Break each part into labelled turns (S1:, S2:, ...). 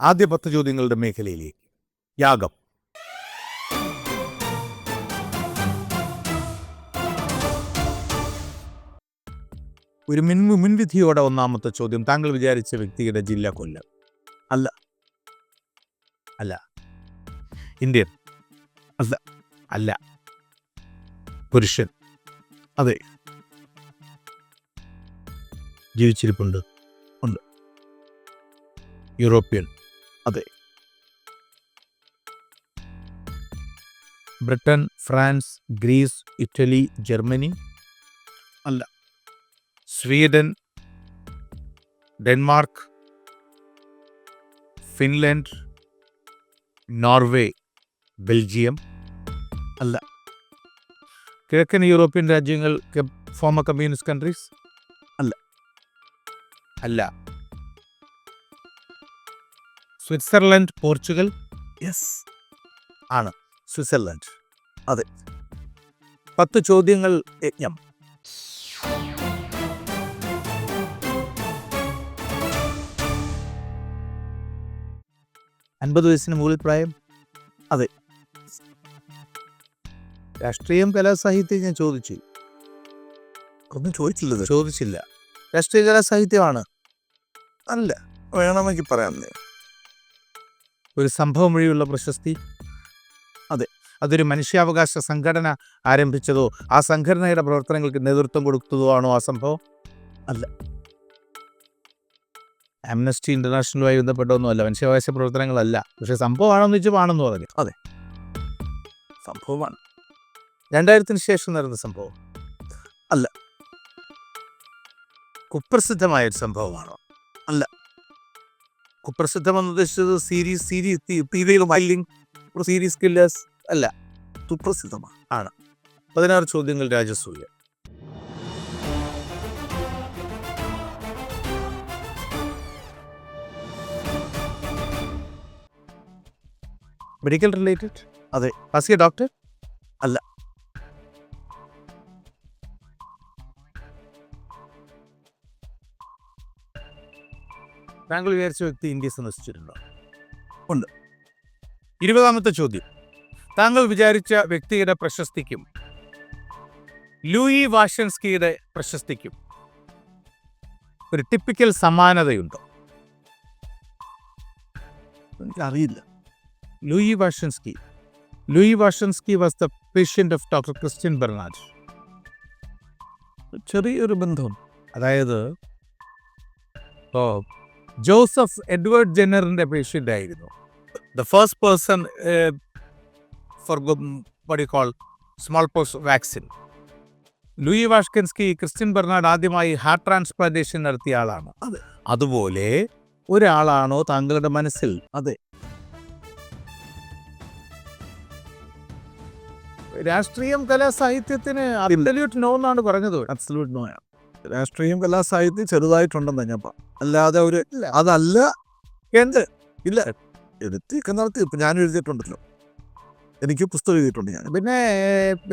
S1: ആദ്യ പത്ത് ചോദ്യങ്ങളുടെ മേഖലയിലേക്ക്. യാഗം. ഒരു മുൻ മുൻവിധിയോടെ ഒന്നാമത്തെ ചോദ്യം താങ്കൾ വിചാരിച്ച വ്യക്തിയുടെ ജില്ല കൊല്ലം. അല്ല. അല്ല. ഇന്ത്യൻ. അല്ല. അല്ല. പുരുഷൻ. അതെ. ജീവിച്ചിരിപ്പുണ്ട്. ഉണ്ട്. യൂറോപ്യൻ. അതെ. Britain France Greece Italy Germany? അല്ല. Sweden Denmark Finland Norway Belgium? അല്ല. കിഴക്കൻ യൂറോപ്യൻ രാജ്യങ്ങൾ ഫോമർ കമ്മ്യൂണിസ്റ്റ് കൺട്രീസ് അല്ല. അല്ല. Switzerland Portugal? യെസ് ആണ്. സ്വിറ്റ്സർലൻഡ്. അതെ. പത്ത് ചോദ്യങ്ങൾ യജ്ഞം. അൻപത് വയസ്സിന് മുകളിൽ പ്രായം? അതെ. രാഷ്ട്രീയം കലാസാഹിത്യം ഞാൻ ചോദിച്ചു.
S2: ഒന്നും ചോദിച്ചില്ല
S1: ചോദിച്ചില്ല. രാഷ്ട്രീയ കലാസാഹിത്യമാണ്.
S2: അല്ല വേണമെങ്കിൽ പറയാം.
S1: ഒരു സംഭവം വഴിയുള്ള പ്രശസ്തി? അതെ. അതൊരു മനുഷ്യാവകാശ സംഘടന ആരംഭിച്ചതോ ആ സംഘടനയുടെ പ്രവർത്തനങ്ങൾക്ക് നേതൃത്വം കൊടുത്തതോ ആണോ ആ സംഭവം? അല്ല. ആംനസ്റ്റി ഇന്റർനാഷണലുമായി ബന്ധപ്പെട്ടൊന്നുമല്ല മനുഷ്യാവകാശ പ്രവർത്തനങ്ങളല്ല. പക്ഷെ സംഭവമാണെന്ന് വെച്ചാൽ ആണെന്ന് പറഞ്ഞു. അതെ.
S2: സംഭവമാണ്.
S1: രണ്ടായിരത്തിന് ശേഷം നടന്ന സംഭവം?
S2: അല്ല.
S1: കുപ്രസിദ്ധമായ ഒരു സംഭവമാണോ? അല്ല. കുപ്രസിദ്ധമെന്ന് ഉദ്ദേശിച്ചത് സീരീസ് സീരീസ് തീവ്രമായി സീരീസ് കില്ലേഴ്സ്? അല്ല.
S2: സുപ്രസിദ്ധമാണ്. ആണ്.
S1: പതിനാറ് ചോദ്യങ്ങൾ രാജസൂയ. Medical related?
S2: അതെ.
S1: ആസിയ ഡോക്ടർ?
S2: അല്ല.
S1: താങ്കൾ വിചാരിച്ച വ്യക്തി ഇന്ത്യ സന്ദർശിച്ചിട്ടുണ്ടോ?
S2: ഉണ്ട്.
S1: ഇരുപതാമത്തെ ചോദ്യം. താങ്കൾ വിചാരിച്ച വ്യക്തിയുടെ പ്രശസ്തിക്കും ലൂയി വാഷൻസ്കിയുടെ പ്രശസ്തിക്കും ഒരു ടിപ്പിക്കൽ സമാനതയുണ്ടോ?
S2: എനിക്കറിയില്ല.
S1: Louis Washkansky. Louis Washkansky was the patient of doctor Christian Barnard.
S2: ചെറിയൊരു ബന്ധം
S1: അതായത് ഓ ജോസഫ് എഡ്വേർഡ് ജെന്നറിന്റെ പേഷ്യന്റ് ആയിരുന്നു. The first person for what he call smallpox vaccine Louis Washkansky Christian Barnard ആദ്യമായി ഹാർട്ട് ട്രാൻസ്പ്ലാന്റേഷൻ നടത്തിയ ആളാണ്.
S2: അതെ.
S1: അതുപോലെ ഒരാളാണോ താങ്കളുടെ മനസ്സിൽ?
S2: അതെ.
S1: രാഷ്ട്രീയം കലാ സാഹിത്യത്തിന് അബ്സല്യൂട്ട് നോ എന്നാണ് പറഞ്ഞത്.
S2: അബ്സലൂട്ട് നോയാണ് രാഷ്ട്രീയം കലാസാഹിത്യം ചെറുതായിട്ടുണ്ടെന്ന് ഞാൻ പറഞ്ഞു. അല്ലാതെ ഒരു അതല്ല.
S1: എന്ത്?
S2: ഇല്ല. എഴുത്തിയൊക്കെ നടത്തി ഇപ്പം ഞാൻ എഴുതിയിട്ടുണ്ടല്ലോ. എനിക്ക് പുസ്തകം എഴുതിയിട്ടുണ്ട് ഞാൻ.
S1: പിന്നെ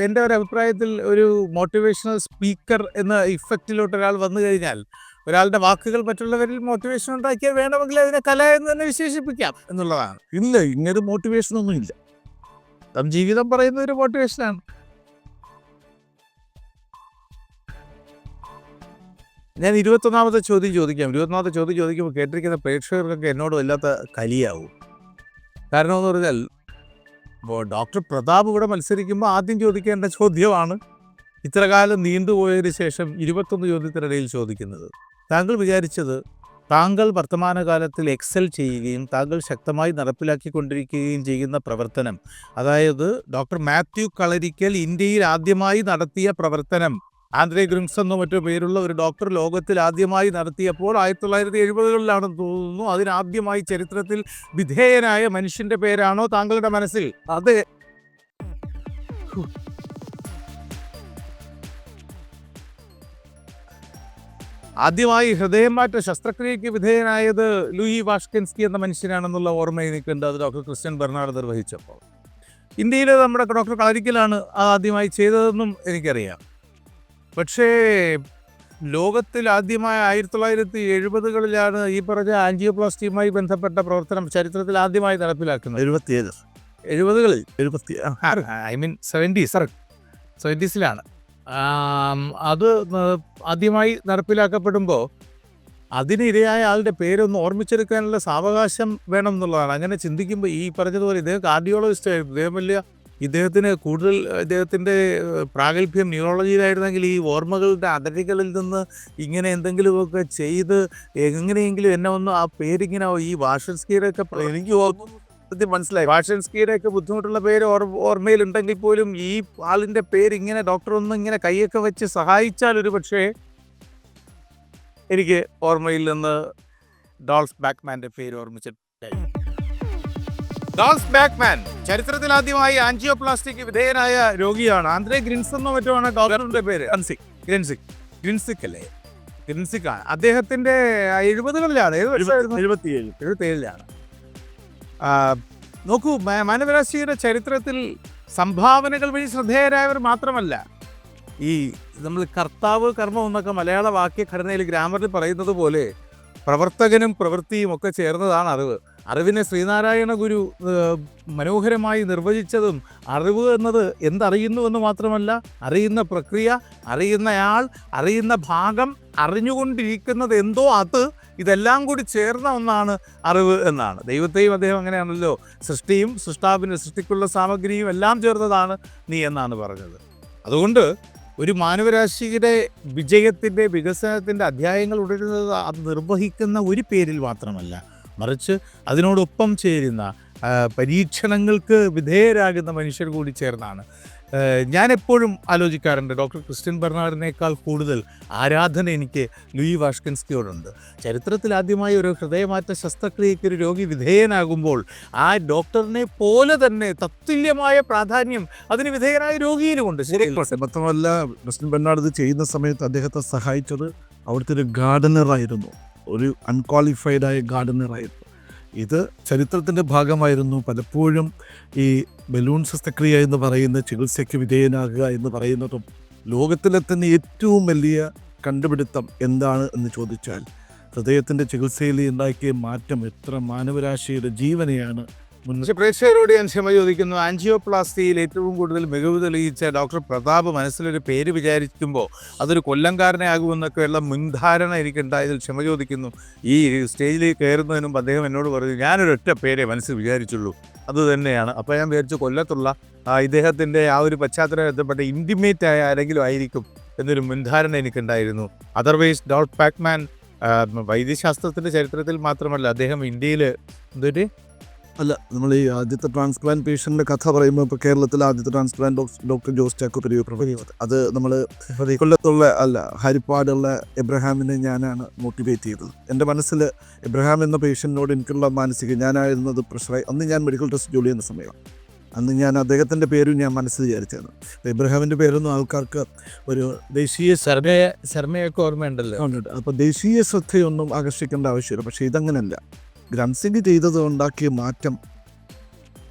S1: എന്റെ ഒരു അഭിപ്രായത്തിൽ ഒരു മോട്ടിവേഷണൽ സ്പീക്കർ എന്ന ഇഫക്റ്റിലോട്ട് ഒരാൾ വന്നു കഴിഞ്ഞാൽ ഒരാളുടെ വാക്കുകൾ മറ്റുള്ളവരിൽ മോട്ടിവേഷൻ ഉണ്ടാക്കിയാൽ വേണമെങ്കിൽ അതിനെ കല എന്ന് തന്നെ വിശേഷിപ്പിക്കാം എന്നുള്ളതാണ്.
S2: ഇല്ല ഇങ്ങനെ മോട്ടിവേഷൻ ഒന്നും ഇല്ല
S1: ജീവിതം പറയുന്ന ഒരു മോട്ടിവേഷനാണ് ഞാൻ ഇരുപത്തൊന്നാമത്തെ ചോദ്യം ചോദിക്കാം. ഇരുപത്തൊന്നാമത്തെ ചോദ്യം ചോദിക്കുമ്പോൾ കേട്ടിരിക്കുന്ന പ്രേക്ഷകർക്കൊക്കെ എന്നോട് വല്ലാത്ത കലിയാവും. കാരണം എന്ന് പറഞ്ഞാൽ ഇപ്പോൾ ഡോക്ടർ പ്രതാപ് ഇവിടെ മത്സരിക്കുമ്പോൾ ആദ്യം ചോദിക്കേണ്ട ചോദ്യമാണ് ഇത്രകാലം നീണ്ടുപോയതിന് ശേഷം ഇരുപത്തൊന്ന് ചോദ്യത്തിനിടയിൽ ചോദിക്കുന്നത്. താങ്കൾ വിചാരിച്ചത് താങ്കൾ വർത്തമാനകാലത്തിൽ എക്സൽ ചെയ്യുകയും താങ്കൾ ശക്തമായി നടപ്പിലാക്കിക്കൊണ്ടിരിക്കുകയും ചെയ്യുന്ന പ്രവർത്തനം അതായത് ഡോക്ടർ മാത്യു കളരിക്കൽ ഇന്ത്യയിൽ ആദ്യമായി നടത്തിയ പ്രവർത്തനം ആന്ധ്രേ ഗ്രിങ്സ് എന്നോ മറ്റോ പേരുള്ള ഒരു ഡോക്ടർ ലോകത്തിൽ ആദ്യമായി നടത്തിയപ്പോൾ ആയിരത്തി തൊള്ളായിരത്തി എഴുപതുകളിലാണെന്ന് തോന്നുന്നു. അതിനാദ്യമായി ചരിത്രത്തിൽ വിധേയനായ മനുഷ്യന്റെ പേരാണോ താങ്കളുടെ മനസ്സിൽ?
S2: അതെ.
S1: ആദ്യമായി ഹൃദയം മാറ്റ ശസ്ത്രക്രിയയ്ക്ക് വിധേയനായത് ലൂയി വാഷ്കെൻസ്കി എന്ന മനുഷ്യനാണെന്നുള്ള ഓർമ്മ എനിക്കുണ്ട് അത് ഡോക്ടർ ക്രിസ്ത്യൻ ബെർണാഡ് നിർവഹിച്ചപ്പോൾ. ഇന്ത്യയിലെ നമ്മുടെ ഡോക്ടർ കളരിക്കലാണ് ആദ്യമായി ചെയ്തതെന്നും എനിക്കറിയാം. പക്ഷേ ലോകത്തിൽ ആദ്യമായ ആയിരത്തി തൊള്ളായിരത്തി എഴുപതുകളിലാണ് ഈ പറഞ്ഞ ആൻജിയോപ്ലാസ്റ്റിയുമായി ബന്ധപ്പെട്ട പ്രവർത്തനം ചരിത്രത്തിൽ ആദ്യമായി നടപ്പിലാക്കുന്നത്.
S2: എഴുപത്തിയേഴ്.
S1: എഴുപതുകളിൽ?
S2: എഴുപത്തി
S1: ഐ മീൻ സെവന്റീസ് സെവന്റീസിലാണ്. അത് ആദ്യമായി നടപ്പിലാക്കപ്പെടുമ്പോൾ അതിനിരയായ ആളുടെ പേരൊന്ന് ഓർമ്മിച്ചെടുക്കാനുള്ള സാവകാശം വേണം എന്നുള്ളതാണ്. അങ്ങനെ ചിന്തിക്കുമ്പോൾ ഈ പറഞ്ഞതുപോലെ ഇദ്ദേഹം കാർഡിയോളജിസ്റ്റ് ആയിരുന്നു ഇദ്ദേഹം വലിയ ഇദ്ദേഹത്തിന് കൂടുതൽ ഇദ്ദേഹത്തിന്റെ പ്രാഗൽഭ്യം ന്യൂറോളജിയിലായിരുന്നെങ്കിൽ ഈ ഓർമ്മകളുടെ അതിരുകളിൽ നിന്ന് ഇങ്ങനെ എന്തെങ്കിലുമൊക്കെ ചെയ്ത് എങ്ങനെയെങ്കിലും എന്നെ ഒന്ന് ആ പേരിങ്ങനെ ഈ വാഷൻസ്കീയുടെ ഒക്കെ എനിക്ക് സത്യം മനസ്സിലായി. വാഷൻസ്കീയുടെ ഒക്കെ ബുദ്ധിമുട്ടുള്ള പേര് ഓർമ്മയിൽ ഓർമ്മയിലുണ്ടെങ്കിൽ പോലും ഈ ആളിന്റെ പേര് ഇങ്ങനെ ഡോക്ടർ ഒന്ന് ഇങ്ങനെ കൈയൊക്കെ വെച്ച് സഹായിച്ചാൽ ഒരു പക്ഷേ എനിക്ക് ഓർമ്മയിൽ നിന്ന് ഡോൾസ് ബാക്ക്മാന്റെ പേര് ഓർമ്മിച്ചിട്ട് ഡോൾസ് ബാക്ക്മാൻ ചരിത്രത്തിൽ ആദ്യമായി ആൻജിയോപ്ലാസ്റ്റിക് വിധേയനായ രോഗിയാണ്. ആന്ധ്രേ ഗ്രിൻസ് എന്നോ മറ്റോ ആണ് ഡോക്ടറിന്റെ പേര്? ഗ്രിൻസിക്. ഗ്രിൻസിക്. ഗ്രിൻസിക് അല്ലേ ഗ്രിൻസിക് ആണ് അദ്ദേഹത്തിന്റെ എഴുപതുകളിലാണ് എഴുപത്തിയേഴിലാണ്.
S2: എഴുപത്തിയേഴ്
S1: നോക്കൂ മാനവരാശിയുടെ ചരിത്രത്തിൽ സംഭാവനകൾ വഴി ശ്രദ്ധേയരായവർ മാത്രമല്ല ഈ നമ്മൾ കർത്താവ് കർമ്മം എന്നൊക്കെ മലയാള വാക്യഘടനയിൽ ഗ്രാമറിൽ പറയുന്നത് പോലെ പ്രവർത്തകനും പ്രവൃത്തിയും ഒക്കെ ചേർന്നതാണ് അറിവ്. അറിവിനെ ശ്രീനാരായണ ഗുരു മനോഹരമായി നിർവചിച്ചതും അറിവ് എന്നത് എന്തറിയുന്നു എന്ന് മാത്രമല്ല അറിയുന്ന പ്രക്രിയ അറിയുന്നയാൾ അറിയുന്ന ഭാഗം അറിഞ്ഞുകൊണ്ടിരിക്കുന്നത് എന്തോ അത് ഇതെല്ലാം കൂടി ചേർന്ന ഒന്നാണ് അറിവ് എന്നാണ്. ദൈവത്തെയും അദ്ദേഹം അങ്ങനെയാണല്ലോ സൃഷ്ടിയും സൃഷ്ടാവിന് സൃഷ്ടിക്കുള്ള സാമഗ്രിയും എല്ലാം ചേർന്നതാണ് നീ എന്നാണ് പറഞ്ഞത്. അതുകൊണ്ട് ഒരു മാനവരാശിയുടെ വിജയത്തിന്റെ വികസനത്തിന്റെ അധ്യായങ്ങൾ ഉടരുന്നത് അത് നിർവഹിക്കുന്ന ഒരു പേരിൽ മാത്രമല്ല മറിച്ച് അതിനോടൊപ്പം ചേരുന്ന പരീക്ഷണങ്ങൾക്ക് വിധേയരാകുന്ന മനുഷ്യർ കൂടി ചേർന്നാണ്. ഞാൻ എപ്പോഴും ആലോചിക്കാറുണ്ട് ഡോക്ടർ ക്രിസ്ത്യൻ ബെർണാഡിനേക്കാൾ കൂടുതൽ ആരാധന എനിക്ക് ലൂയി വാഷ്കിൻസ്കിയോടുണ്ട്. ചരിത്രത്തിൽ ആദ്യമായി ഒരു ഹൃദയമാറ്റ ശസ്ത്രക്രിയയ്ക്ക് ഒരു രോഗി വിധേയനാകുമ്പോൾ ആ ഡോക്ടറിനെ പോലെ തന്നെ തത്തുല്യമായ പ്രാധാന്യം അതിന് വിധേയനായ രോഗിയിലുമുണ്ട് ശരി
S2: മാത്രമല്ല ക്രിസ്ത്യൻ ബെർണാഡ് ഇത് ചെയ്യുന്ന സമയത്ത് അദ്ദേഹത്തെ സഹായിച്ചത് അവിടുത്തെ ഒരു ഗാർഡനറായിരുന്നു. ഒരു അൺക്വാളിഫൈഡായ ഗാർഡനറായിരുന്നു ഇത് ചരിത്രത്തിന്റെ ഭാഗമായിരുന്നു. പലപ്പോഴും ഈ ബലൂൺ ശസ്ത്രക്രിയ എന്ന് പറയുന്ന ചികിത്സയ്ക്ക് വിധേയനാകുക എന്ന് പറയുന്നതും ലോകത്തിലെ തന്നെ ഏറ്റവും വലിയ കണ്ടുപിടുത്തം എന്താണ് എന്ന് ചോദിച്ചാൽ ഹൃദയത്തിന്റെ ചികിത്സയിൽ ഉണ്ടാക്കിയ മാറ്റം എത്ര മാനവരാശിയുടെ ജീവനെയാണ് മുൻ
S1: പക്ഷേ പ്രേക്ഷകരോട് ഞാൻ ക്ഷമ ചോദിക്കുന്നു. ആൻജിയോപ്ലാസ്റ്റിയിൽ ഏറ്റവും കൂടുതൽ മികവ് തെളിയിച്ച ഡോക്ടർ പ്രതാപ് മനസ്സിലൊരു പേര് വിചാരിക്കുമ്പോൾ അതൊരു കൊല്ലംകാരനെ ആകുമെന്നൊക്കെയുള്ള മുൻധാരണ എനിക്കുണ്ടായതിൽ ക്ഷമ ചോദിക്കുന്നു. ഈ സ്റ്റേജിൽ കയറുന്നതിന് അദ്ദേഹം എന്നോട് പറഞ്ഞു ഞാനൊരു ഒറ്റ പേരെ മനസ്സിൽ വിചാരിച്ചുള്ളൂ. അത് തന്നെയാണ്. അപ്പോൾ ഞാൻ വിചാരിച്ചു കൊല്ലത്തുള്ള ഇദ്ദേഹത്തിന്റെ ആ ഒരു പശ്ചാത്തലം ബന്ധപ്പെട്ട ഇന്റിമേറ്റ് ആയ ആരെങ്കിലും ആയിരിക്കും എന്നൊരു മുൻധാരണ എനിക്കുണ്ടായിരുന്നു. അതർവൈസ് ഡോട്ട് പാക്മാൻ വൈദ്യശാസ്ത്രത്തിന്റെ ചരിത്രത്തിൽ മാത്രമല്ല അദ്ദേഹം ഇന്ത്യയിൽ എന്തൊരു
S2: അല്ല നമ്മൾ ഈ ആദ്യത്തെ ട്രാൻസ്പ്ലാന്റ് പേഷ്യന്റിന്റെ കഥ പറയുമ്പോൾ ഇപ്പോൾ കേരളത്തിലെ ആദ്യത്തെ ട്രാൻസ്പ്ലാന്റ് ഡോക്ടർ ജോസ് ചാക്കോ പെരിയോ പ്രൊഫസർ അത് നമ്മൾ കൊല്ലത്തുള്ള അല്ല ഹരിപ്പാടുള്ള എബ്രഹാമിനെ ഞാനാണ് മോട്ടിവേറ്റ് ചെയ്തത്. എന്റെ മനസ്സിൽ എബ്രഹാം എന്ന പേഷ്യന്റിനോട് എനിക്കുള്ള മാനസിക ഞാനായിരുന്നത് പ്രഷറായി അന്ന് ഞാൻ മെഡിക്കൽ ടെസ്റ്റ് ജോലി ചെയ്യുന്ന സമയമാണ്. അന്ന് ഞാൻ അദ്ദേഹത്തിന്റെ പേരും ഞാൻ മനസ്സിൽ വിചാരിച്ചത് എബ്രഹാമിന്റെ പേരൊന്നും ആൾക്കാർക്ക് ഒരു ദേശീയ
S1: ശർമ്മയെ ശർമ്മയൊക്കെ ഓർമ്മയുണ്ടല്ലോ.
S2: അപ്പോൾ ദേശീയ ശ്രദ്ധയൊന്നും ആകർഷിക്കേണ്ട ആവശ്യമില്ല. പക്ഷേ ഇതങ്ങനല്ല. ഗ്രംസിംഗ് ചെയ്തത് ഉണ്ടാക്കിയ മാറ്റം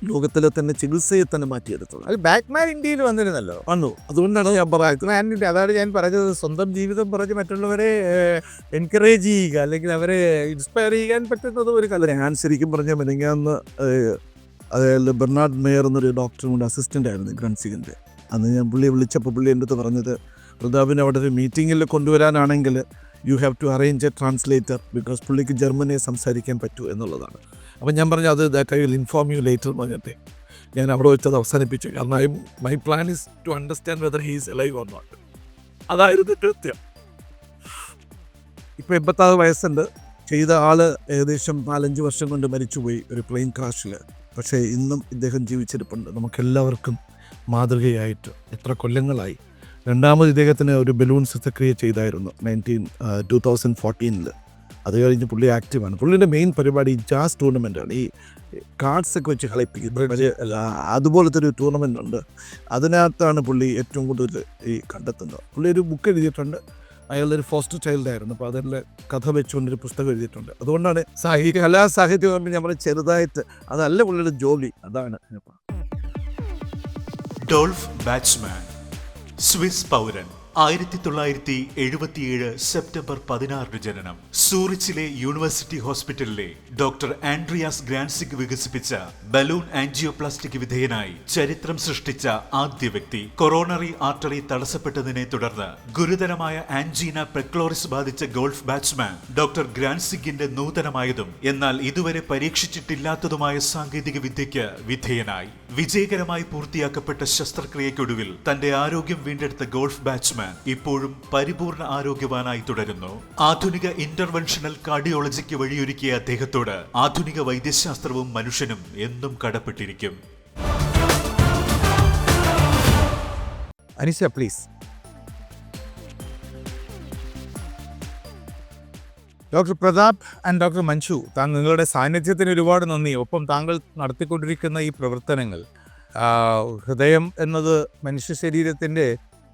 S2: ലോകത്തിലെ തന്നെ ചികിത്സയെ തന്നെ മാറ്റിയെടുത്തുള്ളൂ
S1: അത് ബാക്ക്മാൻ ഇന്ത്യയിൽ വന്നിരുന്നല്ലോ.
S2: വന്നു. അതുകൊണ്ടാണ് ഞാൻ പറയുന്നത്.
S1: അതാണ് ഞാൻ പറഞ്ഞത്. സ്വന്തം ജീവിതം പറഞ്ഞ് മറ്റുള്ളവരെ എൻകറേജ് ചെയ്യുക അല്ലെങ്കിൽ അവരെ ഇൻസ്പയർ ചെയ്യാൻ പറ്റുന്നത് ഒരു കല
S2: ഞാൻ ശരിക്കും പറഞ്ഞ മെനങ്ങാന്ന് അതായത് ബെർണാഡ് മേയർ എന്നൊരു ഡോക്ടറും കൂടെ അസിസ്റ്റന്റ് ആയിരുന്നു ഗ്രൻസിങ്ങിന്റെ അന്ന് ഞാൻ പുള്ളിയെ വിളിച്ചപ്പോൾ പുള്ളി എന്റെ അടുത്ത് പറഞ്ഞത് പ്രതാപിനെ അവിടെ ഒരു മീറ്റിങ്ങിൽ കൊണ്ടുവരാനാണെങ്കിൽ you have to arrange a translator because പുള്ളിക്ക് ജർമ്മനിയെ സംസാരിക്കാൻ പറ്റൂ എന്നുള്ളതാണ്. അപ്പം ഞാൻ പറഞ്ഞു അത് that I will inform you later എന്ന് പറഞ്ഞിട്ട് ഞാൻ അവിടെ വെച്ചത് അവസാനിപ്പിച്ചു. കാരണം I my plan is to understand whether he's alive or not അതായിരുന്നു കൃത്യം. ഇപ്പോൾ എൺപത്താറ് വയസ്സുണ്ട്. ചെയ്ത ആൾ ഏകദേശം നാലഞ്ച് വർഷം കൊണ്ട് മരിച്ചുപോയി ഒരു പ്ലെയിൻ ക്രാഷിൽ പക്ഷേ ഇന്നും ഇദ്ദേഹം ജീവിച്ചിരിപ്പുണ്ട്. നമുക്കെല്ലാവർക്കും മാതൃകയായിട്ട് എത്ര കൊല്ലങ്ങളായി. രണ്ടാമത് ഇദ്ദേഹത്തിന് ഒരു ബലൂൺ ശസ്ത്രക്രിയ ചെയ്തായിരുന്നു നയന്റീൻ ടു തൗസൻഡ് ഫോർട്ടീനിൽ അത് കഴിഞ്ഞ് പുള്ളി ആക്റ്റീവാണ് പുള്ളിയുടെ മെയിൻ പരിപാടി ജാസ് ടൂർണമെന്റാണ് ഈ കാർഡ്സ് ഒക്കെ വെച്ച് കളിപ്പിക്കുന്നത് പക്ഷേ, അതുപോലത്തെ ഒരു ടൂർണമെന്റ് ഉണ്ട്. അതിനകത്താണ് പുള്ളി ഏറ്റവും കൂടുതൽ ഈ കണ്ടെത്തുന്നത്. പുള്ളി ഒരു ബുക്ക് എഴുതിയിട്ടുണ്ട്. അയാളൊരു ഫോസ്റ്റർ ചൈൽഡ് ആയിരുന്നു. അപ്പോൾ അതിന്റെ കഥ വെച്ചുകൊണ്ടൊരു പുസ്തകം എഴുതിയിട്ടുണ്ട്. അതുകൊണ്ടാണ് സാഹിത്യ കലാ സാഹിത്യം നമ്മൾ ചെറുതായിട്ട് അതല്ല പുള്ളിയുടെ ജോലി. അതാണ്
S3: ഡോൾഫ് ബാറ്റ്സ്മാൻ സ്വിസ് പൗരൻ. ആയിരത്തി തൊള്ളായിരത്തി എഴുപത്തിയേഴ് സെപ്റ്റംബർ പതിനാറിന് ജനനം. സൂറിച്ചിലെ യൂണിവേഴ്സിറ്റി ഹോസ്പിറ്റലിലെ ഡോക്ടർ ആൻഡ്രിയാസ് ഗ്രാൻസിക് വികസിപ്പിച്ച ബലൂൺ ആൻജിയോപ്ലാസ്റ്റിക് വിധേയനായി ചരിത്രം സൃഷ്ടിച്ച ആദ്യ വ്യക്തി കൊറോണറി ആർട്ടറി തടസ്സപ്പെട്ടതിനെ തുടർന്ന് ഗുരുതരമായ ആൻജീന പെക്ലോറിസ് ബാധിച്ച ഗോൾഫ് ബാറ്റ്സ്മാൻ ഡോക്ടർ ഗ്രാൻസിഗിന്റെ നൂതനമായതും എന്നാൽ ഇതുവരെ പരീക്ഷിച്ചിട്ടില്ലാത്തതുമായ സാങ്കേതിക വിദ്യയ്ക്ക് വിധേയനായി. വിജയകരമായി പൂർത്തിയാക്കപ്പെട്ട ശസ്ത്രക്രിയയ്ക്കൊടുവിൽ തന്റെ ആരോഗ്യം വീണ്ടെടുത്ത ഗോൾഫ് ബാറ്റ്സ്മാൻ ഇപ്പോഴും പരിപൂർണ ആരോഗ്യവാനായി തുടരുന്നു. ആധുനിക ഇന്റർവെൻഷണൽ കാർഡിയോളജിക്ക് വഴിയൊരുക്കിയ അദ്ദേഹത്തോട് ആധുനിക വൈദ്യശാസ്ത്രവും മനുഷ്യനും എന്നും കടപ്പെട്ടിരിക്കും.
S1: Anisa please doctor Pratap and doctor Manju താങ്കൾ നിങ്ങളുടെ സാന്നിധ്യത്തിന് ഒരുപാട് നന്ദി. ഒപ്പം താങ്കൾ നടത്തിക്കൊണ്ടിരിക്കുന്ന ഈ പ്രവർത്തനങ്ങൾ ഹൃദയം എന്നത് മനുഷ്യ ശരീരത്തിന്റെ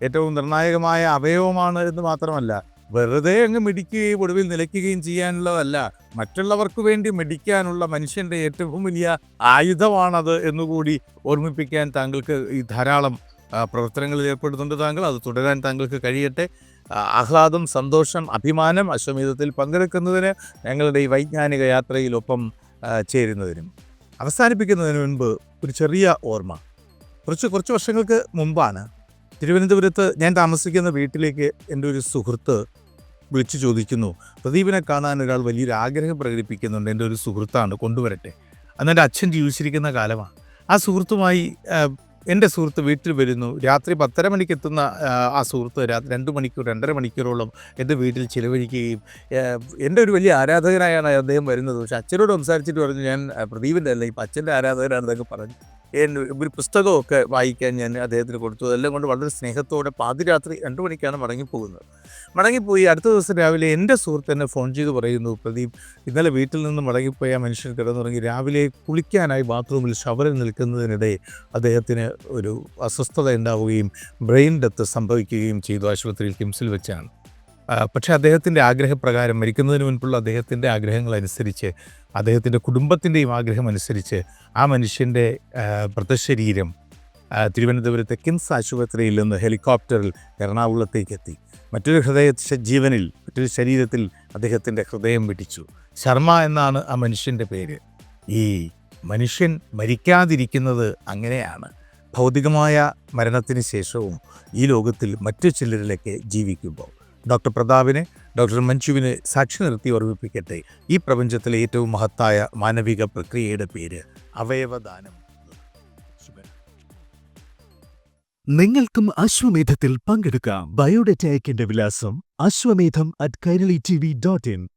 S1: ഏറ്റവും നിർണായകമായ അവയവമാണ് എന്ന് മാത്രമല്ല വെറുതെ അങ്ങ് മിടിക്കുകയും ഒടുവിൽ നിലയ്ക്കുകയും ചെയ്യാനുള്ളതല്ല. മറ്റുള്ളവർക്ക് വേണ്ടി മിടിക്കാനുള്ള മനുഷ്യന്റെ ഏറ്റവും വലിയ ആയുധമാണത് എന്നുകൂടി ഓർമ്മിപ്പിക്കാൻ താങ്കൾക്ക് ഈ ധാരാളം പ്രവർത്തനങ്ങളിൽ ഏർപ്പെടുന്നുണ്ട് താങ്കൾ. അത് തുടരാൻ താങ്കൾക്ക് കഴിയട്ടെ. ആഹ്ലാദം സന്തോഷം അഭിമാനം അശ്വമേധത്തിൽ പങ്കെടുക്കുന്നതിന് ഞങ്ങളുടെ ഈ വൈജ്ഞാനിക യാത്രയിലൊപ്പം ചേരുന്നതിനും അവസാനിപ്പിക്കുന്നതിന് മുൻപ് ഒരു ചെറിയ ഓർമ്മ. കുറച്ച് കുറച്ച് വർഷങ്ങൾക്ക് മുമ്പാണ് തിരുവനന്തപുരത്ത് ഞാൻ താമസിക്കുന്ന വീട്ടിലേക്ക് എന്റെ ഒരു സുഹൃത്ത് വിളിച്ചു ചോദിക്കുന്നു. പ്രദീപിനെ കാണാൻ ഒരാൾ വലിയൊരു ആഗ്രഹം പ്രകടിപ്പിക്കുന്നുണ്ട്. എന്റെ ഒരു സുഹൃത്താണ് കൊണ്ടുവരട്ടെ. അന്ന് എന്റെ അച്ഛൻ ജീവിച്ചിരിക്കുന്ന കാലമാണ്. ആ സുഹൃത്തുമായി എന്റെ സുഹൃത്ത് വീട്ടിൽ വരുന്നു. രാത്രി പത്തര മണിക്ക് എത്തുന്ന ആ, സുഹൃത്ത് രാത്രി രണ്ട് മണിക്കൂർ രണ്ടര മണിക്കൂറോളം എന്റെ വീട്ടിൽ ചിലവഴിക്കുകയും എന്റെ ഒരു വലിയ ആരാധകനായാണ് അദ്ദേഹം വരുന്നത്. പക്ഷെ അച്ഛനോട് സംസാരിച്ചിട്ട് പറഞ്ഞു ഞാൻ പ്രദീപിന്റെ അല്ല ഇപ്പം അച്ഛന്റെ ആരാധകനാണെന്നൊക്കെ പറഞ്ഞു. ഒരു പുസ്തകമൊക്കെ വായിക്കാൻ ഞാൻ അദ്ദേഹത്തിന് കൊടുത്തു. അതെല്ലാം കൊണ്ട് വളരെ സ്നേഹത്തോടെ പാതിരാത്രി രണ്ട് മണിക്കാണ് മടങ്ങിപ്പോകുന്നത്. മടങ്ങിപ്പോയി അടുത്ത ദിവസം രാവിലെ എന്റെ സുഹൃത്ത് എന്നെ ഫോൺ ചെയ്ത് പറയുന്നു പ്രദീപ് ഇന്നലെ വീട്ടിൽ നിന്ന് മടങ്ങിപ്പോയ മനുഷ്യൻ കിടന്നുറങ്ങി രാവിലെ കുളിക്കാനായി ബാത്റൂമിൽ ഷവറിൽ നിൽക്കുന്നതിനിടെ അദ്ദേഹത്തിന് ഒരു അസ്വസ്ഥത ഉണ്ടാവുകയും ബ്രെയിൻ ഡെത്ത് സംഭവിക്കുകയും ചെയ്തു ആശുപത്രിയിൽ കിംസിൽ വെച്ചാണ്. പക്ഷേ അദ്ദേഹത്തിന്റെ ആഗ്രഹപ്രകാരം മരിക്കുന്നതിന് മുൻപുള്ള അദ്ദേഹത്തിന്റെ ആഗ്രഹങ്ങളനുസരിച്ച് അദ്ദേഹത്തിന്റെ കുടുംബത്തിന്റെയും ആഗ്രഹം അനുസരിച്ച് ആ മനുഷ്യന്റെ മൃതശരീരം തിരുവനന്തപുരത്തെ കിംസ് ആശുപത്രിയിൽ നിന്ന് ഹെലികോപ്റ്ററിൽ എറണാകുളത്തേക്ക് എത്തി മറ്റൊരു ഹൃദയ ജീവനിൽ മറ്റൊരു ശരീരത്തിൽ അദ്ദേഹത്തിന്റെ ഹൃദയം പിടിച്ചു ശർമ്മ എന്നാണ് ആ മനുഷ്യന്റെ പേര്. ഈ മനുഷ്യൻ മരിക്കാതിരിക്കുന്നത് അങ്ങനെയാണ്. ഭൗതികമായ മരണത്തിന് ശേഷവും ഈ ലോകത്തിൽ മറ്റു ചിലരിലേക്ക് ജീവിക്കുമ്പോൾ. ഡോക്ടർ പ്രതാപിനെ ഡോക്ടർ മഞ്ജുവിനെ സാക്ഷി നിർത്തി ഓർമ്മിപ്പിക്കട്ടെ. ഈ പ്രപഞ്ചത്തിലെ ഏറ്റവും മഹത്തായ മാനവിക പ്രക്രിയയുടെ പേര് അവയവദാനം.
S4: നിങ്ങൾക്കും അശ്വമേധത്തിൽ പങ്കെടുക്കാം. ബയോഡേറ്റ അയക്കേണ്ട വിലാസം Ashwamedham at Kairali T V dot in